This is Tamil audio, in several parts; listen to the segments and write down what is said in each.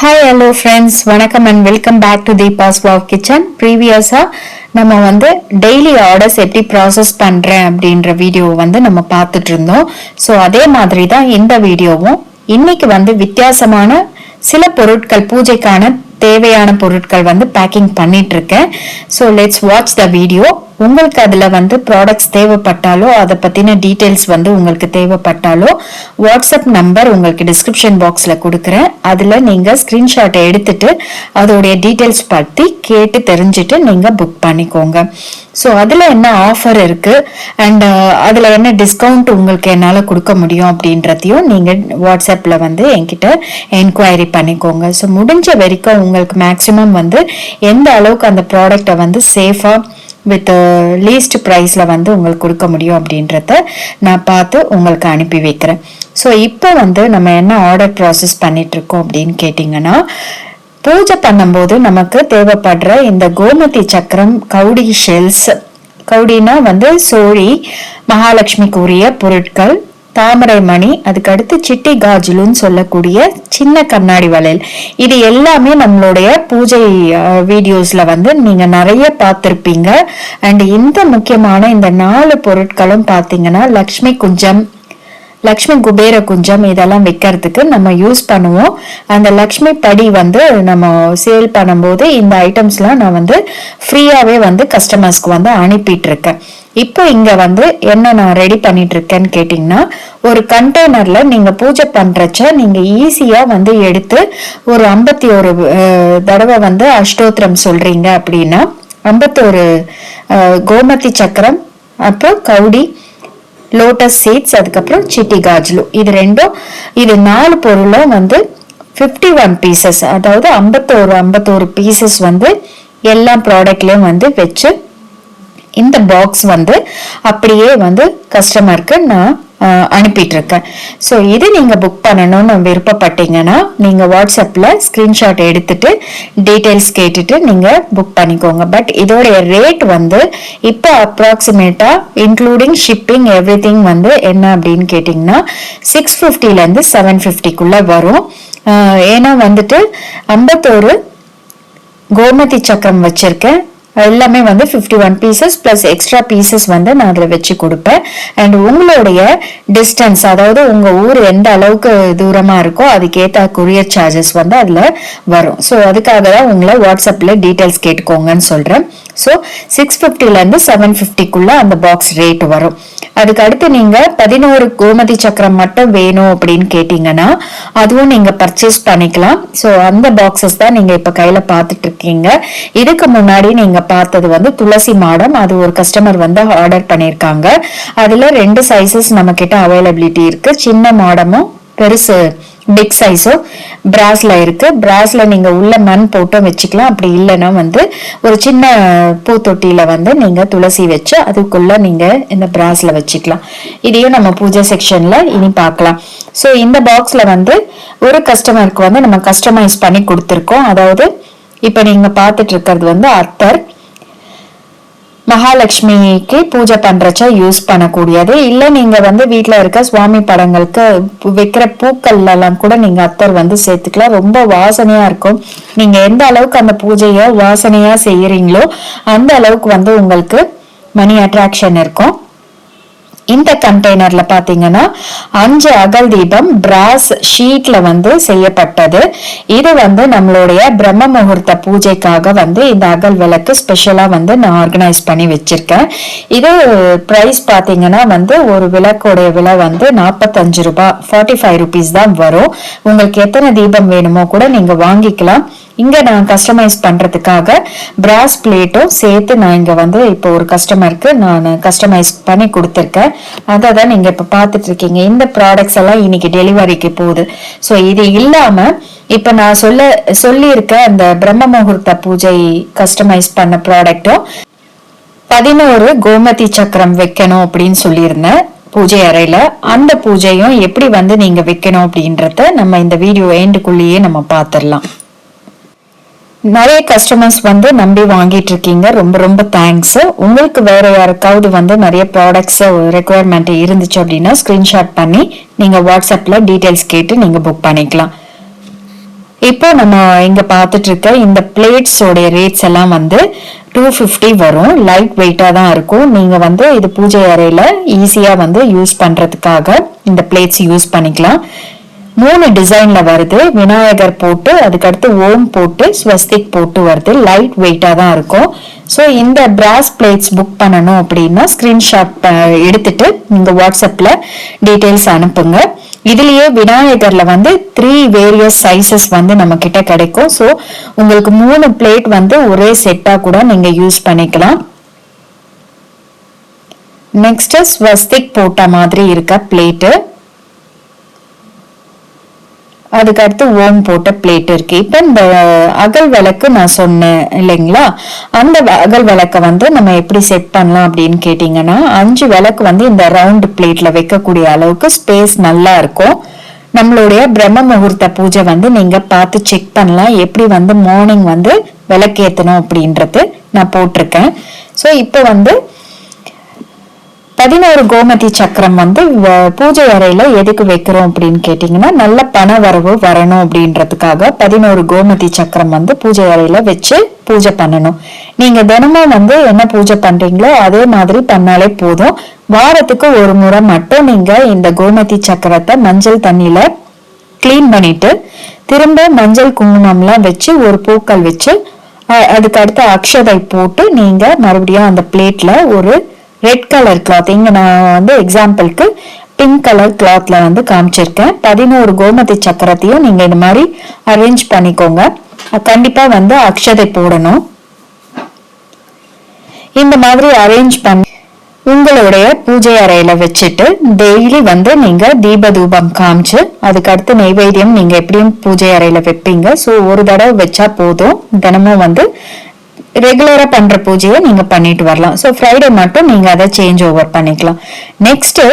ஹாய் ஹலோ ஃப்ரெண்ட்ஸ் வணக்கம் and welcome back to Deepa's wow kitchen ப்ரீவியஸாக நம்ம வந்து டெய்லி ஆர்டர்ஸ் எப்படி ப்ராசஸ் பண்ணுறேன் அப்படின்ற வீடியோ வந்து நம்ம பார்த்துட்டு இருந்தோம். ஸோ அதே மாதிரி தான் இந்த வீடியோவும் இன்னைக்கு வந்து வித்தியாசமான சில பொருட்கள் பூஜைக்கான தேவையான பொருட்கள் வந்து பேக்கிங் பண்ணிட்டு இருக்கேன். So let's watch the video உங்களுக்கு அதில் வந்து ப்ராடக்ட்ஸ் தேவைப்பட்டாலோ அதை பற்றின டீட்டெயில்ஸ் வந்து உங்களுக்கு தேவைப்பட்டாலோ வாட்ஸ்அப் நம்பர் உங்களுக்கு டிஸ்கிரிப்ஷன் பாக்ஸில் கொடுக்குறேன். அதில் நீங்கள் ஸ்க்ரீன்ஷாட்டை எடுத்துட்டு அதோடைய டீட்டெயில்ஸ் பற்றி கேட்டு தெரிஞ்சுட்டு நீங்கள் புக் பண்ணிக்கோங்க. ஸோ அதில் என்ன ஆஃபர் இருக்குது அண்ட் uh, அதில் என்ன டிஸ்கவுண்ட் உங்களுக்கு என்னால் கொடுக்க முடியும் அப்படின்றதையும் நீங்கள் வாட்ஸ்அப்பில் வந்து என்கிட்ட என்கொயரி பண்ணிக்கோங்க. ஸோ முடிஞ்ச வரைக்கும் உங்களுக்கு மேக்ஸிமம் வந்து எந்த அளவுக்கு அந்த ப்ராடக்டை வந்து சேஃபாக வித் லீஸ்ட் ப்ரைஸில் வந்து உங்களுக்கு கொடுக்க முடியும் அப்படின்றத நான் பார்த்து உங்களுக்கு அனுப்பி வைக்கிறேன். ஸோ இப்போ வந்து நம்ம என்ன ஆர்டர் ப்ராசஸ் பண்ணிகிட்ருக்கோம் அப்படின்னு கேட்டிங்கன்னா பூஜை பண்ணும்போது நமக்கு தேவைப்படுற இந்த கோமதி சக்கரம் கவுடி ஷெல்ஸ் கவுடினா வந்து சோழி மகாலட்சுமிக்கு உரிய பொருட்கள் தாமரை மணி அதுக்கடுத்து சிட்டி காஜுலுன்னு சொல்லக்கூடிய சின்ன கண்ணாடி வளையல். இது எல்லாமே நம்மளுடைய பூஜை வீடியோஸ்ல வந்து நீங்க நிறைய பார்த்துருப்பீங்க. அண்ட் இந்த முக்கியமான இந்த நாலு பொருட்களும் பார்த்தீங்கன்னா லக்ஷ்மி குஞ்சம் லக்ஷ்மி குபேர குஞ்சம் இதெல்லாம் விற்கிறதுக்கு நம்ம யூஸ் பண்ணுவோம். அந்த லக்ஷ்மி படி வந்து நம்ம சேல் பண்ணும்போது இந்த ஐட்டம்ஸ்லாம் நான் வந்து ஃப்ரீயாகவே வந்து கஸ்டமர்ஸ்க்கு வந்து அனுப்பிட்டு இருக்கேன் இப்போ இங்க வந்து என்ன நான் ரெடி பண்ணிட்டு இருக்கேன்னு கேட்டிங்கன்னா ஒரு கண்டெய்னர்ல நீங்க பூஜை பண்றச்ச நீங்க ஈஸியா வந்து எடுத்து ஒரு ஐம்பத்தி ஒரு தடவை வந்து அஷ்டோத்திரம் சொல்றீங்க அப்படின்னா ஐம்பத்தோரு கோமதி சக்கரம் அப்புறம் கவுடி லோட்டஸ் சீட்ஸ் அதுக்கப்புறம் சிட்டி காஜ்லு. இது ரெண்டும் இது நாலு பொருளும் வந்து ஃபிஃப்டி ஒன் பீசஸ் அதாவது ஐம்பத்தோரு ஐம்பத்தோரு பீசஸ் வந்து எல்லா ப்ராடக்ட்லேயும் வந்து வச்சு இந்த பாக்ஸ் வந்து அப்படியே வந்து கஸ்டமருக்கு நான் அனுப்பிட்டுருக்கேன் ஸோ இது நீங்கள் புக் பண்ணணும்னு விருப்பப்பட்டீங்கன்னா நீங்கள் வாட்ஸ்அப்பில் ஸ்க்ரீன்ஷாட் எடுத்துட்டு டீட்டெயில்ஸ் கேட்டுட்டு நீங்கள் புக் பண்ணிக்கோங்க. பட் இதோடைய ரேட் வந்து இப்போ அப்ராக்சிமேட்டாக இன்க்ளூடிங் ஷிப்பிங் எவ்ரி திங் வந்து என்ன அப்படின்னு கேட்டிங்கன்னா சிக்ஸ் ஃபிஃப்டிலேருந்து செவன் ஃபிஃப்டிக்குள்ளே வரும். ஏன்னா வந்துட்டு ஐம்பத்தோரு கோமதி சக்கரம் வச்சுருக்கேன். எல்லாமே வந்து fifty one pieces plus extra pieces வந்து நான் அதில் வச்சு கொடுப்பேன். அண்ட் உங்களுடைய டிஸ்டன்ஸ் அதாவது உங்கள் ஊர் எந்த அளவுக்கு தூரமாக இருக்கோ அதுக்கேற்ற கொரியர் சார்ஜஸ் வந்து அதில் வரும். ஸோ அதுக்காக தான் உங்களை வாட்ஸ்அப்பில் டீட்டெயில்ஸ் கேட்டுக்கோங்கன்னு சொல்கிறேன் ஸோ சிக்ஸ் ஃபிஃப்டிலேருந்து செவன் ஃபிஃப்டிக்குள்ளே அந்த பாக்ஸ் ரேட் வரும். அதுக்கு அடுத்து நீங்கள் பதினோரு கோமதி சக்கரம் மட்டும் வேணும் அப்படின்னு கேட்டிங்கன்னா அதுவும் நீங்கள் பர்ச்சேஸ் பண்ணிக்கலாம். ஸோ அந்த பாக்ஸஸ் தான் நீங்கள் இப்போ கையில் பார்த்துட்ருக்கீங்க இதுக்கு முன்னாடி நீங்கள் பார்த்தது வந்து துளசி மாடம். அது ஒரு கஸ்டமர் வந்து ஆர்டர் பண்ணியிருக்காங்க. அதுல ரெண்டு சைசஸ் நம்ம கிட்ட அவைலபிலிட்டி இருக்கு. சின்ன மாடமும் பெருசு பிக் சைஸும் பிராஸ்ல இருக்கு. பிராஸ்ல நீங்க உள்ள மண் போட்டும் வச்சுக்கலாம். அப்படி இல்லைன்னா வந்து ஒரு சின்ன பூத்தொட்டியில் வந்து நீங்க துளசி வச்சு அதுக்குள்ள நீங்க இந்த பிராஸ்ல வச்சுக்கலாம். இதையும் நம்ம பூஜை செக்ஷன்ல இனி பார்க்கலாம். ஸோ இந்த பாக்ஸ்ல வந்து ஒரு கஸ்டமருக்கு வந்து நம்ம கஸ்டமைஸ் பண்ணி கொடுத்துருக்கோம். அதாவது இப்போ நீங்க பார்த்துட்டு இருக்கிறது வந்து அத்தர் மகாலட்சுமிக்கு பூஜை பண்றச்ச யூஸ் பண்ணக்கூடியது. இல்ல நீங்க வந்து வீட்டுல இருக்க சுவாமி படங்களுக்கு வைக்கிற பூக்கள்ல எல்லாம் கூட நீங்க அத்தர் வந்து சேர்த்துக்கலாம். ரொம்ப வாசனையா இருக்கும். நீங்க எந்த அளவுக்கு அந்த பூஜைய வாசனையா செய்யறீங்களோ அந்த அளவுக்கு வந்து உங்களுக்கு மணி அட்ராக்ஷன் இருக்கும். இந்த கண்டெய்னர்ல பாத்தீங்கன்னா அஞ்சு அகல் தீபம் பிராஸ் ஷீட்ல வந்து செய்யப்பட்டது. இது வந்து நம்மளுடைய பிரம்ம முகூர்த்த பூஜைக்காக வந்து இந்த அகல் விளக்கு ஸ்பெஷலா வந்து நான் ஆர்கனைஸ் பண்ணி வச்சிருக்கேன். இது பிரைஸ் பாத்தீங்கன்னா வந்து ஒரு விளக்கோடைய விலை வந்து நாற்பத்தஞ்சு ரூபாய் ஃபார்ட்டி ஃபைவ் ருபீஸ் தான் வரும். உங்களுக்கு எத்தனை தீபம் வேணுமோ கூட நீங்க வாங்கிக்கலாம். இங்கே நான் கஸ்டமைஸ் பண்ணுறதுக்காக பிராஸ் பிளேட்டும் சேர்த்து நான் இங்கே வந்து இப்போ ஒரு கஸ்டமருக்கு நான் கஸ்டமைஸ் பண்ணி கொடுத்துருக்கேன். அதை தான் நீங்கள் இப்போ பார்த்துட்ருக்கீங்க இருக்கீங்க. இந்த ப்ராடக்ட்ஸ் எல்லாம் இன்னைக்கு டெலிவரிக்கு போகுது. ஸோ இது இல்லாமல் இப்போ நான் சொல்ல சொல்லியிருக்க அந்த பிரம்ம முகூர்த்த பூஜை கஸ்டமைஸ் பண்ண ப்ராடக்ட்டும் பதினோரு கோமதி சக்கரம் வைக்கணும் அப்படின்னு சொல்லியிருந்தேன் பூஜை அறையில. அந்த பூஜையும் எப்படி வந்து நீங்க வைக்கணும் அப்படின்றத நம்ம இந்த வீடியோ எண்டுக்குள்ளேயே நம்ம பார்த்துடலாம். நிறைய கஸ்டமர்ஸ் வந்து நம்பி வாங்கிட்டு இருக்கீங்க ரொம்ப ரொம்ப தேங்க்ஸ் உங்களுக்கு வேற யாருக்காவது வந்து நிறைய ப்ராடக்ட்ஸ் ரெக்குவயர்மெண்ட் இருந்துச்சு அப்படின்னா ஸ்கிரீன்ஷாட் பண்ணி நீங்க வாட்ஸ்அப்ல டீடைல்ஸ் கேட்டு நீங்க புக் பண்ணிக்கலாம். இப்போ நம்ம இங்க பார்த்துட்டு இருக்க இந்த பிளேட்ஸோடைய ரேட்ஸ் எல்லாம் வந்து டூ ஃபிஃப்டி வரும். லைட் வெயிட்டாக தான் இருக்கும். நீங்கள் வந்து இது பூஜை அறையில் ஈஸியாக வந்து யூஸ் பண்ணுறதுக்காக இந்த பிளேட்ஸ் யூஸ் பண்ணிக்கலாம். மூணு டிசைன்ல வருது. விநாயகர் போட்டு அதுக்கடுத்து ஓம் போட்டு ஸ்வஸ்திக் போட்டு வருது. லைட் வெயிட்டாக தான் இருக்கும். ஸோ இந்த பிராஸ் பிளேட்ஸ் புக் பண்ணணும் அப்படின்னா ஸ்கிரீன்ஷாட் எடுத்துட்டு நீங்கள் வாட்ஸ்அப்பில் டீட்டெயில்ஸ் அனுப்புங்க. இதுலேயே விநாயகரில் வந்து த்ரீ வேரியஸ் சைசஸ் வந்து நம்மக்கிட்ட கிடைக்கும். ஸோ உங்களுக்கு மூணு பிளேட் வந்து ஒரே செட்டாக கூட நீங்கள் யூஸ் பண்ணிக்கலாம். நெக்ஸ்ட்டு ஸ்வஸ்திக் போட்ட மாதிரி இருக்க பிளேட்டு அதுக்கடுத்து ஓம் போட்ட பிளேட் இருக்கு. இப்ப இந்த அகல் விளக்கு நான் சொன்னேன் இல்லைங்களா? அந்த அகல் விளக்கை வந்து நம்ம எப்படி செட் பண்ணலாம் அப்படின்னு கேட்டீங்கன்னா அஞ்சு விளக்கு வந்து இந்த ரவுண்ட் பிளேட்ல வைக்கக்கூடிய அளவுக்கு ஸ்பேஸ் நல்லா இருக்கும். நம்மளுடைய பிரம்ம முகூர்த்த பூஜை வந்து நீங்க பார்த்து செக் பண்ணலாம். எப்படி வந்து மார்னிங் வந்து விளக்கேற்றணும் அப்படின்றது நான் போட்டிருக்கேன். ஸோ இப்போ வந்து பதினோரு கோமதி சக்கரம் வந்து பூஜை அறையில எதுக்கு வைக்கிறோம் அப்படின்னு கேட்டீங்கன்னா நல்ல பண வரவு வரணும் அப்படின்றதுக்காக பதினோரு கோமதி சக்கரம் வந்து பூஜை அறையில வச்சு பூஜை பண்ணணும். நீங்க தினமும் வந்து என்ன பூஜை பண்றீங்களோ அதே மாதிரி பண்ணாலே போதும். வாரத்துக்கு ஒரு முறை மட்டும் நீங்க இந்த கோமதி சக்கரத்தை மஞ்சள் தண்ணியில கிளீன் பண்ணிட்டு திரும்ப மஞ்சள் குங்குமம்லாம் வச்சு ஒரு பூக்கள் வச்சு அதுக்கு அடுத்து அக்ஷதை போட்டு நீங்க மறுபடியும் அந்த பிளேட்ல ஒரு ரெட் கலர் கிளாத் இங்க நான் வந்து எக்ஸாம்பிளுக்கு பிங்க் கலர் கிளாத்ல வந்து காமிச்சிருக்கேன். பதினோரு கோமதி சக்கரத்தையும் நீங்க இந்த மாதிரி அரேஞ்ச் பண்ணிக்கோங்க. கண்டிப்பா வந்து அக்ஷதை போடணும். இந்த மாதிரி அரேஞ்ச் பண்ணி உங்களுடைய பூஜை அறையில வச்சுட்டு டெய்லி வந்து நீங்க தீப தூபம் காமிச்சு அதுக்கு அடுத்து நெய்வேத்தியம் நீங்க எப்படியும் பூஜை அறையில வைப்பீங்க. ஸோ ஒரு தடவை வச்சா போதும். தினமும் வந்து ரெகுலராக பண்ணுற பூஜையை நீங்கள் பண்ணிட்டு வரலாம். ஸோ ஃப்ரைடே மட்டும் நீங்கள் அதை சேஞ்ச் ஓவர் பண்ணிக்கலாம். நெக்ஸ்ட்டு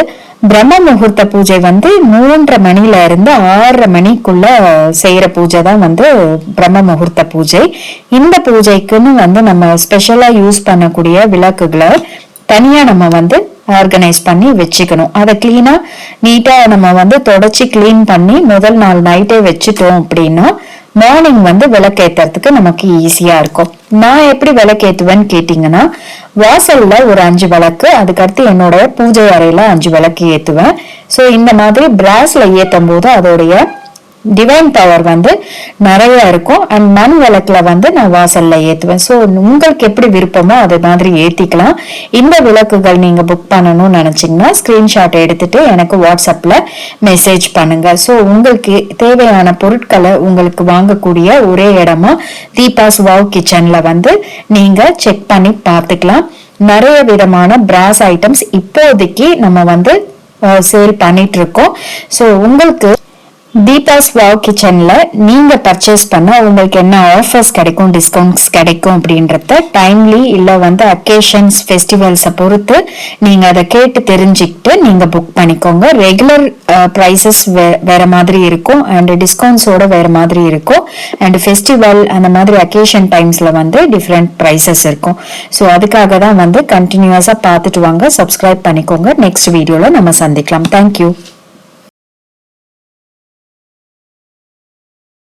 பிரம்ம முகூர்த்த பூஜை வந்து மூன்றரை மணில இருந்து ஆறரை மணிக்குள்ள செய்யற பூஜை தான் வந்து பிரம்ம முகூர்த்த பூஜை. இந்த பூஜைக்குன்னு வந்து நம்ம ஸ்பெஷலா யூஸ் பண்ணக்கூடிய விளக்குகளை தனியா நம்ம வந்து ஆர்கனைஸ் பண்ணி வச்சுக்கணும். அதை கிளீனா நீட்டா நம்ம வந்து தொடச்சி கிளீன் பண்ணி முதல் நாள் நைட்டே வச்சுட்டோம் அப்படின்னா மார்னிங் வந்து விளக்கேற்றுறதுக்கு நமக்கு ஈஸியா இருக்கும். நான் எப்படி விளக்கேற்றுவேன்னு கேட்டீங்கன்னா வாசல்ல ஒரு அஞ்சு விளக்கு அதுக்கடுத்து என்னோட பூஜை அறையில அஞ்சு விளக்கு ஏத்துவேன். ஸோ இந்த மாதிரி பிராஸ்ல ஏத்தும் போது அதோடைய டிவைன் பவர் வந்து நிறைய இருக்கும். அண்ட் மண் விளக்கில் வந்து நான் வாசலில் ஏற்றுவேன் ஸோ உங்களுக்கு எப்படி விருப்பமோ அது மாதிரி ஏற்றிக்கலாம் இந்த விளக்குகள் நீங்கள் புக் பண்ணணும்னு நினச்சிங்கன்னா ஸ்க்ரீன்ஷாட் எடுத்துட்டு எனக்கு வாட்ஸ்அப்பில் மெசேஜ் பண்ணுங்கள் ஸோ உங்களுக்கு தேவையான பொருட்களை உங்களுக்கு வாங்கக்கூடிய ஒரே இடமா தீபாஸ் வாவ் கிச்சனில் வந்து நீங்கள் செக் பண்ணி பார்த்துக்கலாம். நிறைய விதமான பிராஸ் ஐட்டம்ஸ் இப்போதைக்கு நம்ம வந்து சேல் பண்ணிட்டு இருக்கோம். ஸோ உங்களுக்கு தீபாஸ் வாவ் கிச்சன்ல நீங்க பர்ச்சேஸ் பண்ண உங்களுக்கு என்ன ஆஃபர்ஸ் கிடைக்கும் டிஸ்கவுண்ட்ஸ் கிடைக்கும் அப்படின்றத டைம்லி இல்ல வந்து அக்கேஷன்ஸ் ஃபெஸ்டிவல்ஸை பொறுத்து நீங்க அதை கேட்டு தெரிஞ்சுக்கிட்டு நீங்க புக் பண்ணிக்கோங்க. ரெகுலர் ப்ரைசஸ் வேற மாதிரி இருக்கும் அண்ட் டிஸ்கவுண்ட்ஸோட வேற மாதிரி இருக்கும். அண்ட் ஃபெஸ்டிவல் அந்த மாதிரி அக்கேஷன் டைம்ஸ்ல வந்து டிஃப்ரெண்ட் ப்ரைசஸ் இருக்கும். ஸோ அதுக்காக தான் வந்து கண்டினியூஸா பார்த்துட்டு வாங்க. சப்ஸ்கிரைப் பண்ணிக்கோங்க. நெக்ஸ்ட் வீடியோல நம்ம சந்திக்கலாம். தேங்க்யூ